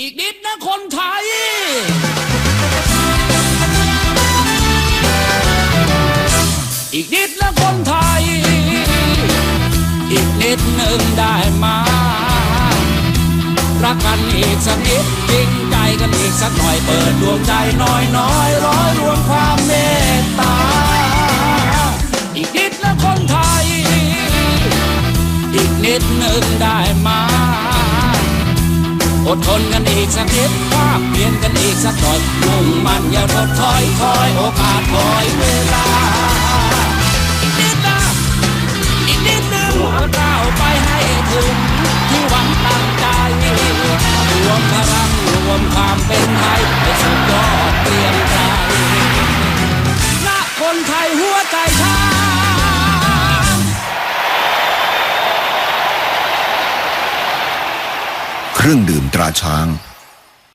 อีกนิดนะคนไทย อีกนิดนะคนไทย อีกนิดหนึ่งได้มา รักกันอีกสักนิดจริงใจกันอีกสักหน่อยเปิดดวงใจน้อยน้อยร้อยรวมความเมตตา อีกนิดนะคนไทย อีกนิดหนึ่งได้มา ดทนกันอีกสักนิดภาคเปลี่ยนกันอีกสักหน่อยมุ่งมันอย่าทดถอยคอยโอกาสคอยเวลา อีกนิดนะอีกนิดหนึ่งก้าวไปให้ถึงที่หวังตั้งใจรวมพลังรวมความเป็นไทยให้สุดยอดเปลี่ยนใจณคนไทยหัวใจชา รื่องดื่มตราช้าง